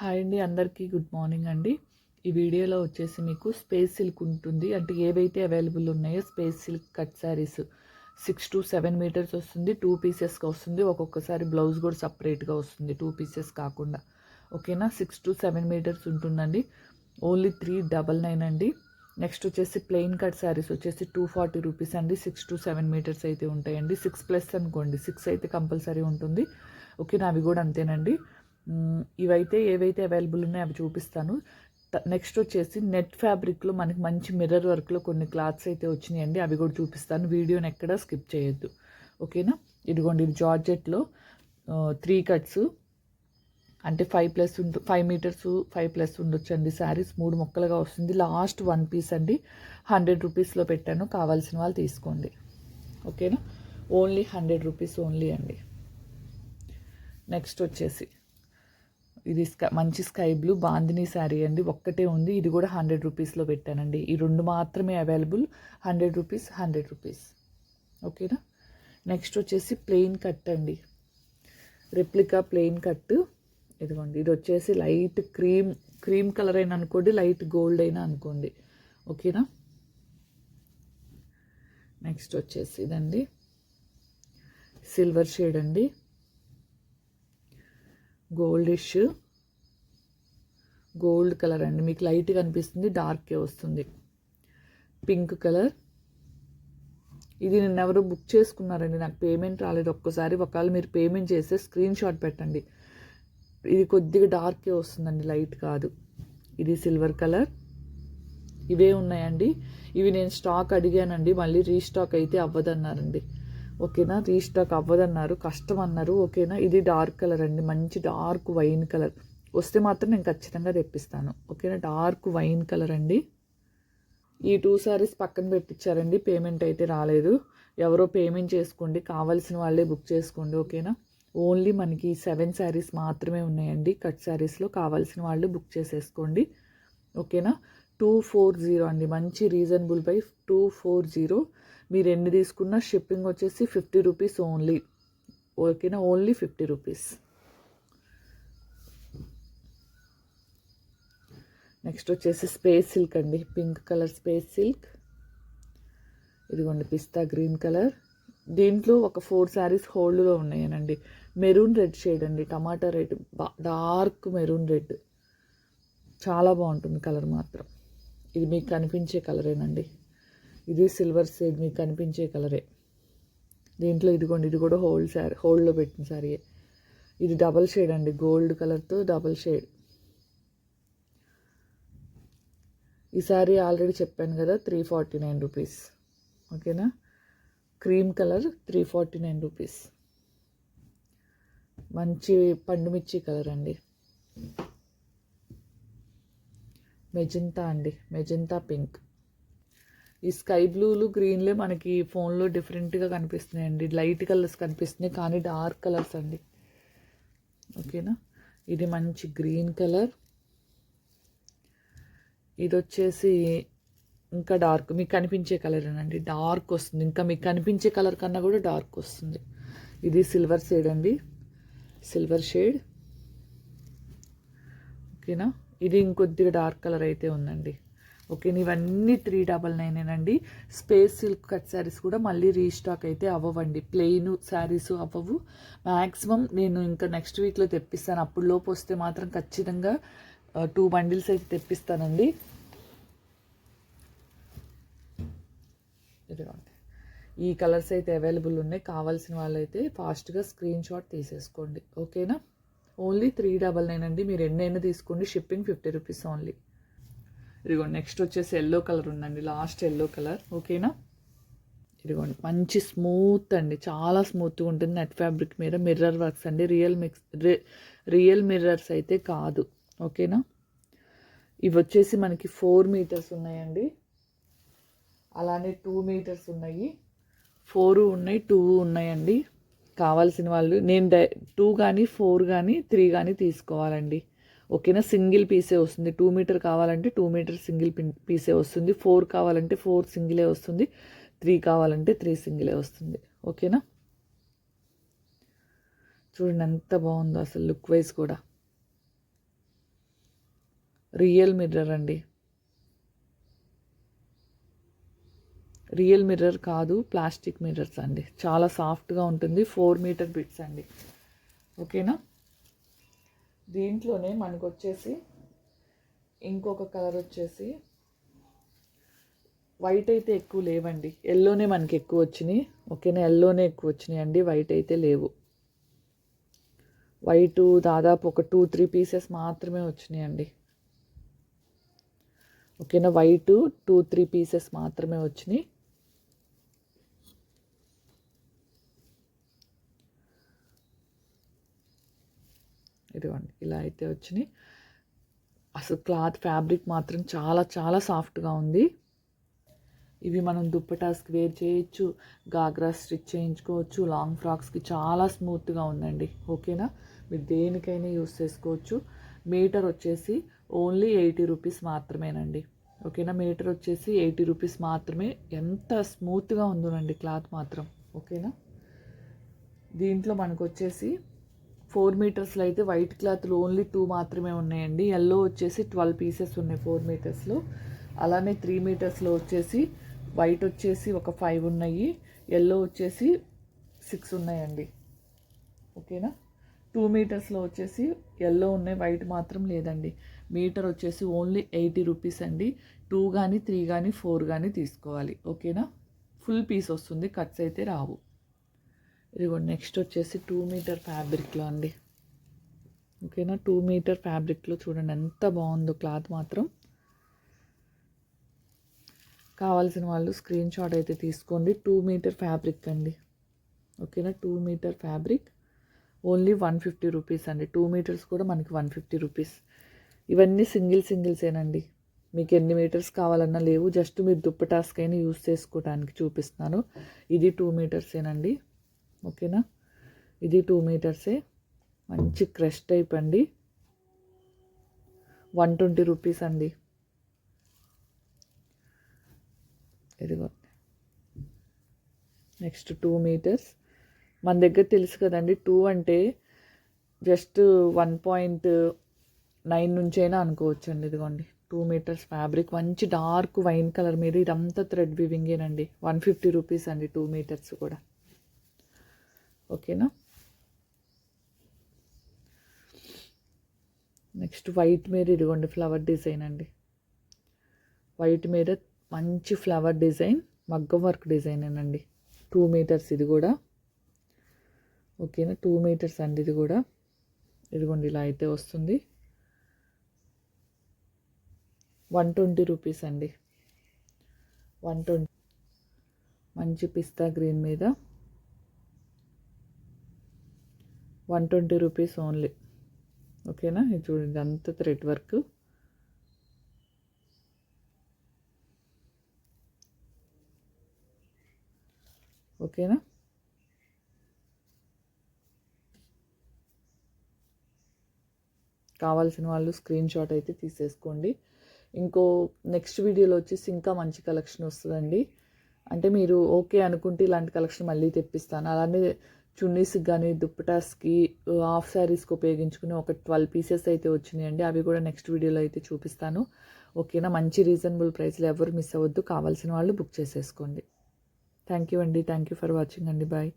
Hi అండి అందరికీ good morning అండి. ఈ వీడియోలో వచ్చేసి మీకు స్పేస్ సిల్క్ ఉంటుంది. అంటే ఏవైతే అవైలబుల్ ఉన్నాయో space silk cut saris six to seven meters వస్తుంది టూ పీసెస్గా వస్తుంది. ఒక్కొక్కసారి బ్లౌజ్ కూడా సపరేట్గా వస్తుంది టూ పీసెస్ కాకుండా. ఓకేనా? సిక్స్ టు సెవెన్ మీటర్స్ ఉంటుందండి. ఓన్లీ త్రీ డబల్ నైన్ అండి. నెక్స్ట్ వచ్చేసి ప్లెయిన్ కట్ శారీస్ వచ్చేసి టూ ఫార్టీ రూపీస్ అండి. సిక్స్ టు సెవెన్ మీటర్స్ అయితే ఉంటాయండి. సిక్స్ ప్లస్ అనుకోండి సిక్స్ అయితే కంపల్సరీ ఉంటుంది. ఓకేనా? అవి కూడా అంతేనండి. ఇవైతే ఏవైతే అవైలబుల్ ఉన్నాయో అవి చూపిస్తాను. నెక్స్ట్ వచ్చేసి నెట్ ఫ్యాబ్రిక్లో మనకి మంచి మిర్రర్ వర్క్లో కొన్ని క్లాత్స్ అయితే వచ్చినాయండి. అవి కూడా చూపిస్తాను. వీడియోని ఎక్కడ స్కిప్ చేయొద్దు. ఓకేనా ఇదిగోండి ఇది జార్జెట్లో త్రీ కట్స్ అంటే ఫైవ్ ప్లస్ ఉంటు ఫైవ్ మీటర్స్ ఫైవ్ ప్లస్ ఉండొచ్చు అండి శారీస్ మూడు మొక్కలుగా వస్తుంది. లాస్ట్ వన్ పీస్ అండి. హండ్రెడ్ రూపీస్లో పెట్టాను. కావాల్సిన వాళ్ళు తీసుకోండి. ఓకేనా ఓన్లీ హండ్రెడ్ రూపీస్ ఓన్లీ అండి. నెక్స్ట్ వచ్చేసి. ఇది స్కై మంచి స్కై బ్లూ బాందిని శారీ అండి. ఒక్కటే ఉంది. ఇది కూడా హండ్రెడ్ రూపీస్లో పెట్టానండి. ఈ రెండు మాత్రమే available. Hundred rupees hundred rupees. ఓకేనా? నెక్స్ట్ వచ్చేసి ప్లెయిన్ కట్ అండి. రెప్లికా ప్లెయిన్ కట్ ఇదిగోండి. ఇది వచ్చేసి లైట్ క్రీమ్ క్రీమ్ కలర్ అయినా అనుకోండి లైట్ గోల్డ్ అయినా అనుకోండి. ఓకేనా? నెక్స్ట్ వచ్చేసి ఇదండి. సిల్వర్ షేడ్ అండి. గోల్డిష్. గోల్డ్ కలర్ అండి. మీకు లైట్గా అనిపిస్తుంది డార్కే వస్తుంది. Pink colour. ఇది నిన్న ఎవరు బుక్ చేసుకున్నారండి. నాకు పేమెంట్ రాలేదు. ఒక్కసారి ఒకవేళ మీరు పేమెంట్ చేస్తే స్క్రీన్ షాట్ పెట్టండి. ఇది కొద్దిగా డార్కే వస్తుందండి. లైట్ కాదు. ఇది సిల్వర్ కలర్. ఇవే ఉన్నాయండి. ఇవి నేను స్టాక్ అడిగానండి. మళ్ళీ రీస్టాక్ అయితే అవ్వదన్నారండి. ఓకేనా? రీస్టాక్ అవ్వదన్నారు కష్టం అన్నారు ఓకేనా? ఇది డార్క్ కలర్ అండి మంచి డార్క్ వైన్ కలర్. వస్తే మాత్రం నేను ఖచ్చితంగా తెప్పిస్తాను. ఓకేనా? డార్క్ వైన్ కలర్ అండి. ఈ టూ సారీస్ పక్కన పెట్టించారండి పేమెంట్ అయితే రాలేదు. ఎవరో పేమెంట్ చేసుకోండి కావాల్సిన వాళ్ళే బుక్ చేసుకోండి ఓకేనా? ఓన్లీ మనకి సెవెన్ శారీస్ మాత్రమే ఉన్నాయండి కట్ శారీస్లో కావాల్సిన వాళ్ళు బుక్ చేసేసుకోండి ఓకేనా? టూ ఫోర్ జీరో అండి. మంచి reasonable by two four zero. మీరు ఎన్ని తీసుకున్నా షిప్పింగ్ వచ్చేసి ఫిఫ్టీ రూపీస్ ఓన్లీ ఓకేనా? ఓన్లీ ఫిఫ్టీ రూపీస్ నెక్స్ట్ వచ్చేసి స్పేస్ సిల్క్ అండి. పింక్ కలర్ స్పేస్ సిల్క్ ఇదిగోండి పిస్తా గ్రీన్ కలర్ దీంట్లో ఒక ఫోర్ శారీస్ హోల్డ్లో ఉన్నాయనండి. మెరూన్ రెడ్ షేడ్ అండి. Tomato red dark maroon red చాలా బాగుంటుంది కలర్ మాత్రం. ఇది మీకు కనిపించే కలరేనండి. ఇది సిల్వర్ సేడ్ మీకు కనిపించే కలరే. దీంట్లో ఇదిగోండి ఇది కూడా హోల్డ్ శారీ హోల్డ్లో పెట్టిన శారీ ఇది డబల్ షేడ్ అండి గోల్డ్ కలర్తో డబల్ షేడ్. ఈ శారీ ఆల్రెడీ చెప్పాను కదా త్రీ ఫార్టీ నైన్ రూపీస్ ఓకేనా? Cream colour three forty nine rupees మంచి పండుమిర్చి కలర్ అండి. మెజంతా అండి. Magenta pink. ఈ స్కై బ్లూలు గ్రీన్లే మనకి ఫోన్లో డిఫరెంట్గా కనిపిస్తున్నాయండి. లైట్ కలర్స్ కనిపిస్తున్నాయి కానీ డార్క్ కలర్స్ అండి. ఓకేనా? ఇది మంచి గ్రీన్ కలర్. ఇది వచ్చేసి ఇంకా డార్క్ మీకు కనిపించే కలర్ అండి డార్క్ వస్తుంది. ఇంకా మీకు కనిపించే కలర్ కన్నా కూడా డార్క్ వస్తుంది. ఇది సిల్వర్ షేడ్ అండి. Silver shade. ఓకేనా? ఇది ఇంకొద్దిగా డార్క్ కలర్ అయితే ఉందండి. ఓకే ఇవన్నీ త్రీ డబల్ నైనేనండి స్పేస్ సిల్క్ కట్ శారీస్ కూడా మళ్ళీ రీస్టాక్ అయితే అవ్వవండి. ప్లెయిన్ శారీస్ అవ్వవు. మ్యాక్సిమం నేను ఇంకా నెక్స్ట్ వీక్లో తెప్పిస్తాను. అప్పుడు లోపు వస్తే మాత్రం ఖచ్చితంగా టూ బండిల్స్ అయితే తెప్పిస్తానండి. ఇదిగోండి. ఈ కలర్స్ అయితే అవైలబుల్ ఉన్నాయి. కావాల్సిన వాళ్ళైతే ఫాస్ట్గా స్క్రీన్ షాట్ తీసేసుకోండి. ఓకేనా? ఓన్లీ త్రీ డబల్ నైన్ అండి. మీరు ఎన్నైనా తీసుకోండి. Shipping fifty rupees only. ఇదిగోండి నెక్స్ట్ వచ్చేసి ఎల్లో కలర్ ఉందండి. Last yellow colour. ఓకేనా? ఇదిగోండి. మంచి స్మూత్ అండి. చాలా స్మూత్గా ఉంటుంది నెట్ ఫ్యాబ్రిక్ మీద. మిర్రర్ వర్క్స్ అండి. రియల్ మిక్స్ రియల్ మిర్రర్స్ అయితే కాదు. ఓకేనా? ఇవి వచ్చేసి మనకి ఫోర్ మీటర్స్ ఉన్నాయండి. అలానే టూ మీటర్స్ ఉన్నాయి. ఫోర్ ఉన్నాయి టూ ఉన్నాయండి. కావాల్సిన వాళ్ళు. నేను టూ కానీ ఫోర్ కానీ త్రీ కానీ తీసుకోవాలండి. ఓకేనా? సింగిల్ పీసే వస్తుంది. టూ మీటర్ కావాలంటే టూ మీటర్ సింగిల్ పీసే వస్తుంది. ఫోర్ కావాలంటే ఫోర్ సింగిలే వస్తుంది. త్రీ కావాలంటే త్రీ సింగిలే వస్తుంది. ఓకేనా? చూడండి ఎంత బాగుందో అసలు లుక్ వైజ్ కూడా. రియల్ మిర్రర్ అండి. రియల్ మిర్రర్ కాదు ప్లాస్టిక్ మిర్రర్స్ అండి. చాలా సాఫ్ట్గా ఉంటుంది ఫోర్ మీటర్ బిట్స్ అండి. ఓకేనా? దీంట్లోనే మనకు వచ్చేసి ఇంకొక కలర్ వచ్చేసి వైట్ అయితే ఎక్కువ లేవండి. ఎల్లోనే మనకి ఎక్కువ వచ్చినాయి. ఓకేనా? ఎల్లోనే ఎక్కువ వచ్చినాయి అండి వైట్ అయితే లేవు. వైట్ దాదాపు ఒక టూ త్రీ పీసెస్ మాత్రమే వచ్చినాయి అండి. ఓకేనా? వైట్ టూ త్రీ పీసెస్ మాత్రమే వచ్చినాయి. ఇదిగోండి ఇలా అయితే వచ్చినాయి. అసలు క్లాత్ ఫ్యాబ్రిక్ మాత్రం చాలా చాలా సాఫ్ట్గా ఉంది. ఇవి మనం దుప్పటాస్కి వేర్ చేయొచ్చు గాగ్రా స్టిచ్ చేయించుకోవచ్చు లాంగ్ ఫ్రాక్స్కి చాలా స్మూత్గా ఉందండి. ఓకేనా? మీరు దేనికైనా యూస్ చేసుకోవచ్చు. మీటర్ వచ్చేసి ఓన్లీ ఎయిటీ రూపీస్ మాత్రమేనండి. ఓకేనా? మీటర్ వచ్చేసి ఎయిటీ రూపీస్ మాత్రమే. ఎంత స్మూత్గా ఉందోనండి క్లాత్ మాత్రం. ఓకేనా? దీంట్లో మనకు వచ్చేసి ఫోర్ మీటర్స్లో అయితే వైట్ క్లాత్లు ఓన్లీ టూ మాత్రమే ఉన్నాయండి. ఎల్లో వచ్చేసి ట్వెల్వ్ పీసెస్ ఉన్నాయి ఫోర్ మీటర్స్లో అలానే త్రీ మీటర్స్లో వచ్చేసి వైట్ వచ్చేసి ఒక ఫైవ్ ఉన్నాయి. ఎల్లో వచ్చేసి సిక్స్ ఉన్నాయండి. ఓకేనా? టూ మీటర్స్లో వచ్చేసి ఎల్లో ఉన్నాయి వైట్ మాత్రం లేదండి. మీటర్ వచ్చేసి ఓన్లీ ఎయిటీ రూపీస్ అండి. టూ కానీ త్రీ కానీ ఫోర్ కానీ తీసుకోవాలి. ఓకేనా? ఫుల్ పీస్ వస్తుంది కట్స్ అయితే రావు. ఇదిగో నెక్స్ట్ వచ్చేసి టూ మీటర్ ఫ్యాబ్రిక్లో అండి. ఓకేనా టూ మీటర్ ఫ్యాబ్రిక్లో చూడండి ఎంత బాగుందో క్లాత్ మాత్రం. కావాల్సిన వాళ్ళు స్క్రీన్ షాట్ అయితే తీసుకోండి. టూ మీటర్ ఫ్యాబ్రిక్ అండి. ఓకేనా two meter fabric only one fifty rupees అండి. టూ మీటర్స్ కూడా మనకి వన్ ఫిఫ్టీ రూపీస్ ఇవన్నీ సింగిల్ సింగిల్సేనండి మీకు ఎన్ని మీటర్స్ కావాలన్నా లేవు. జస్ట్ మీరు దుప్పటాస్కైనా యూస్ చేసుకోవడానికి చూపిస్తున్నాను. ఇది టూ మీటర్సేనండి ఓకేనా? ఇది టూ మీటర్సే. మంచి క్రష్ టైప్ అండి. వన్ ట్వంటీ రూపీస్ అండి. ఇదిగో. Next two meters. మన దగ్గర తెలుసు కదండి టూ అంటే జస్ట్ వన్ పాయింట్ నైన్ నుంచైనా అనుకోవచ్చండి. ఇదిగోండి టూ మీటర్స్ ఫ్యాబ్రిక్. మంచి డార్క్ వైన్ కలర్ మీద ఇదంతా థ్రెడ్ వివింగేనండి. వన్ ఫిఫ్టీ రూపీస్ అండి టూ మీటర్స్ కూడా. ఓకేనా? నెక్స్ట్ వైట్ మీద ఇదిగోండి ఫ్లవర్ డిజైన్ అండి. వైట్ మీద మంచి ఫ్లవర్ డిజైన్ మగ్గం వర్క్ డిజైన్ అండి టూ మీటర్స్ ఇది కూడా. ఓకేనా? టూ మీటర్స్ అండి ఇది కూడా. ఇదిగోండి ఇలా అయితే వస్తుంది. వన్ ట్వంటీ రూపీస్ అండి. వన్ ట్వంటీ మంచి పిస్తా గ్రీన్ మీద. One twenty rupees only. ఓకేనా? ఇది చూడండి అంత థ్రెడ్ వర్క్. ఓకేనా? కావాల్సిన వాళ్ళు స్క్రీన్ షాట్ అయితే తీసేసుకోండి. ఇంకో నెక్స్ట్ వీడియోలో వచ్చేసి ఇంకా మంచి కలెక్షన్ వస్తుందండి. అంటే మీరు ఓకే అనుకుంటే ఇలాంటి కలెక్షన్ మళ్ళీ తెప్పిస్తాను. అలానే చున్నీస్కి కానీ దుప్పటాస్కి హాఫ్ శారీస్కి ఉపయోగించుకుని ఒక ట్వెల్వ్ పీసెస్ అయితే వచ్చినాయండి. అవి కూడా నెక్స్ట్ వీడియోలో అయితే చూపిస్తాను. ఓకేనా? మంచి రీజనబుల్ ప్రైస్లో ఎవరు మిస్ అవ్వద్దు. కావాల్సిన వాళ్ళు బుక్ చేసేసుకోండి. థ్యాంక్ యూ అండి. థ్యాంక్ యూ ఫర్ వాచింగ్ అండి. బాయ్.